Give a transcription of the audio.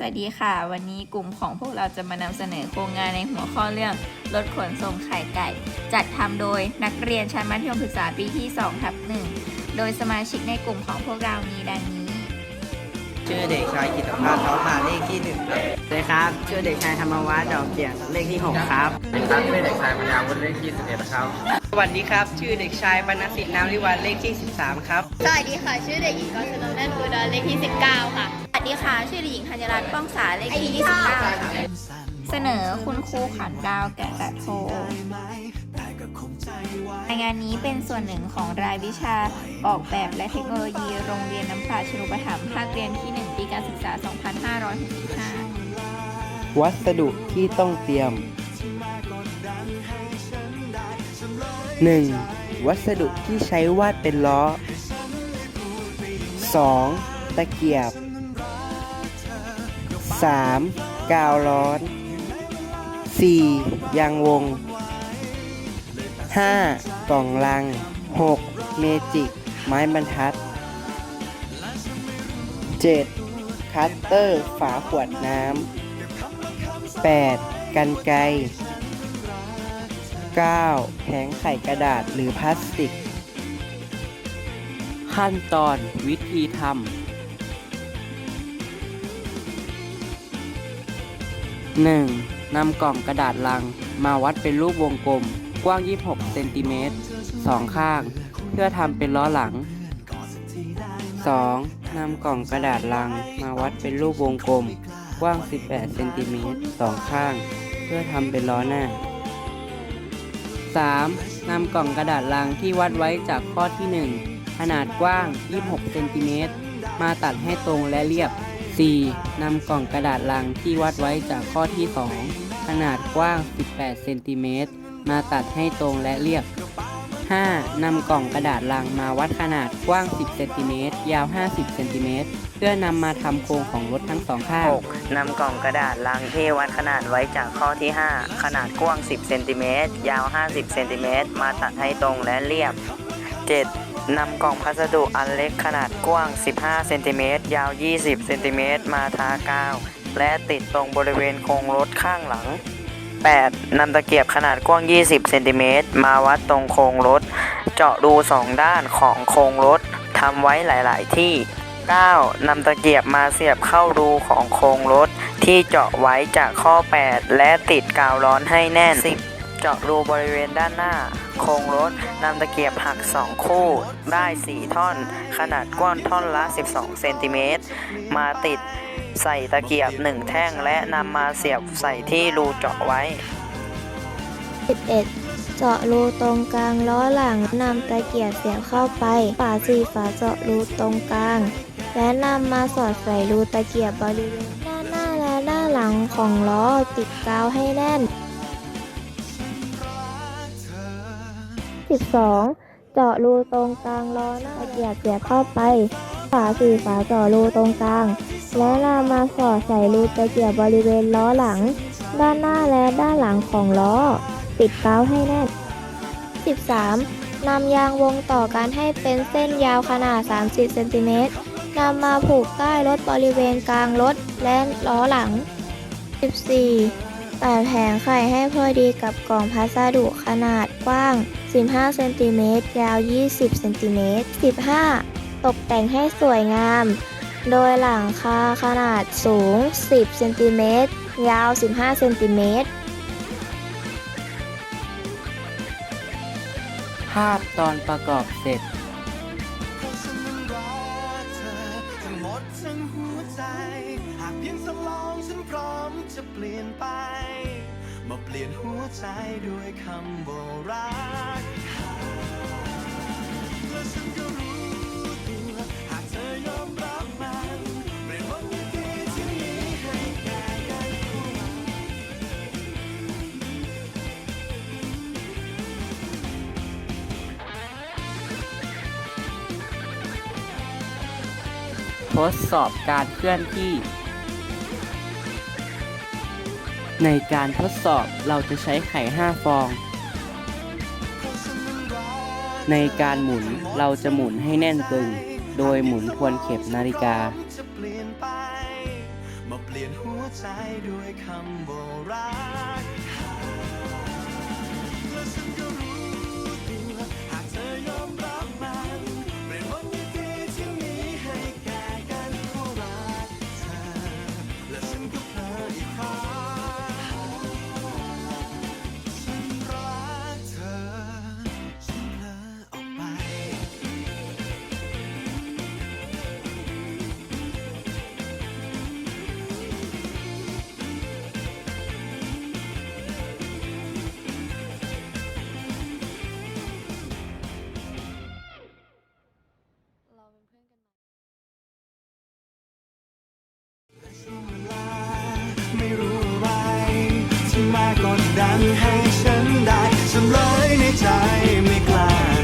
สวัสดีค่ะ วันนี้กลุ่มของพวกเราจะมานำเสนอโครงงานในหัวข้อเรื่องลดขนส่งไข่ไก่ จัดทำโดยนักเรียนชั้นมัธยมศึกษาปีที่2ทับหโดยสมาชิกในกลุ่มของพวกเรามีดังนี้ ชื่อเด็กชายกิตภัทรท้องมาเลขที่หนึ่งครับสวัสดีครับชื่อเด็กชายธรรมวัฒน์ดอกเกียรติเลขที่6ครับครับชื่อเด็กชายปัญญาวุฒิเลขที่11ครับ สวัสดีครับ ชื่อเด็กชายบรรณสิทธิ์น้ำริวันเลขที่13ครับ สวัสดีค่ะ ชื่อเด็กหญิงกรชนกนันอุดรเลขที่19ค่ะ สวัสดีค่ะ ชื่อเด็กหญิงธัญรัตน์ป้องสาเลขที่29ค่ะเสนอคุณครูขันดาวแก่แต่โท รายงานนี้เป็นส่วนหนึ่งของรายวิชาออกแบบและเทคโนโลยีโรงเรียนน้ำปราชนุปถัมภ์ภาคเรียนที่ 1 ปีการศึกษา 2565 วัสดุที่ต้องเตรียม 1. วัสดุที่ใช้วาดเป็นล้อ 2. ตะเกียบ 3. กาวร้อน 4. ยางวง 5. กล่องลัง 6. เมจิก ไม้บรรทัด 7. คัตเตอร์ฝาขวดน้ำ 8. กันไกร 9. แผงไข่กระดาษหรือพลาสติก ขั้นตอนวิธีทำ 1. นำกล่องกระดาษลังมาวัดเป็นรูปวงกลม กว้าง 26 เซนติเมตรสองข้าง เพื่อทำเป็นล้อหลัง 2. นำกล่องกระดาษลังมาวัดเป็นรูปวงกลม กว้าง 18 เซนติเมตรสองข้าง เพื่อทำเป็นล้อหน้า 3. นำกล่องกระดาษลังที่วัดไว้จากข้อที่ 1 ขนาดกว้าง 26 เซนติเมตรมาตัดให้ตรงและเรียบ 4. นำกล่องกระดาษลังที่วัดไว้จากข้อที่ 2 ขนาดกว้าง 18 เซนติเมตร มาตัดให้ตรงและเรียบ 5. นำกล่องกระดาษลังมาวัดขนาดกว้าง 10เซนติเมตรยาว 50เซนติเมตรเพื่อนำมาทำโครงของรถทั้งสองข้าง 6. นำกล่องกระดาษลังที่วัดขนาดไว้จากข้อที่ 5 ขนาดกว้าง 10เซนติเมตรยาว 50เซนติเมตรมาตัดให้ตรงและเรียบ 7. นำกล่องพัสดุอันเล็กขนาดกว้าง 15เซนติเมตรยาว 20เซนติเมตรมาทากาว และติดตรงบริเวณโครงรถข้างหลัง 8. นำตะเกียบขนาดกว้าง 20 เซนติเมตรมาวัดตรงโครงรถ เจาะรูสองด้านของโครงรถทำไว้หลาย ๆ ที่ 9. นำตะเกียบมาเสียบเข้ารูของโครงรถ ที่เจาะไว้จากข้อ 8 และติดกาวร้อนให้แน่น 10. เจาะรูบริเวณด้านหน้า โครงรถนำตะเกียบหัก 2 คู่ ได้ 4 ท่อน ขนาดกว้างท่อนละ 12 เซนติเมตร มาติดใส่ตะเกียบ 1 แท่งและนำมาเสียบใส่ที่รูเจาะไว้ 11 เจาะรูตรงกลางล้อหลังนำตะเกียบเสียบเข้าไป ฝาสี่ฝาเจาะรูตรงกลาง และนำมาสอดใส่รูตะเกียบบริเวณด้านหน้าและด้านหลังของล้อติดกาวให้แน่น 12. เจาะรูตรงกลางล้อหน้าเกียบเสียบเข้าไป ฝาสี่ฝาเจาะรูตรงกลาง และนำมาสอดใส่รูตะเกียบบริเวณล้อหลัง ด้านหน้าและด้านหลังของล้อติดกาวให้แน่น 13. นำยางวงต่อกันให้เป็นเส้นยาวขนาด 30 เซนติเมตรนำมาผูกใต้รถบริเวณกลางรถและล้อหลัง 14. ตัดแผงไข่ให้พอดีกับกล่องพัสดุขนาดกว้าง 15 เซนติเมตร ยาว 20 เซนติเมตร 15. ตกแต่งให้สวยงาม โดยหลังคาขนาดสูง 10 เซนติเมตร ยาว 15 เซนติเมตร ภาพตอนประกอบเสร็จ ทั้งหมดทั้งหัวใจ หากเพียงสลองฉันพร้อมจะเปลี่ยนไป มาเปลี่ยนหัวใจด้วยคำโบรา ทดสอบการเคลื่อนที่ ในการทดสอบเราจะใช้ไข่ 5 ฟอง ในการหมุนเราจะหมุนให้แน่นตึง โดยหมุนทวนเข็บนาฬิกาเปลี่ยนหัวใจด้วยคำบราณ ดังให้ฉันได้ฉันเลยในใจไม่กล้า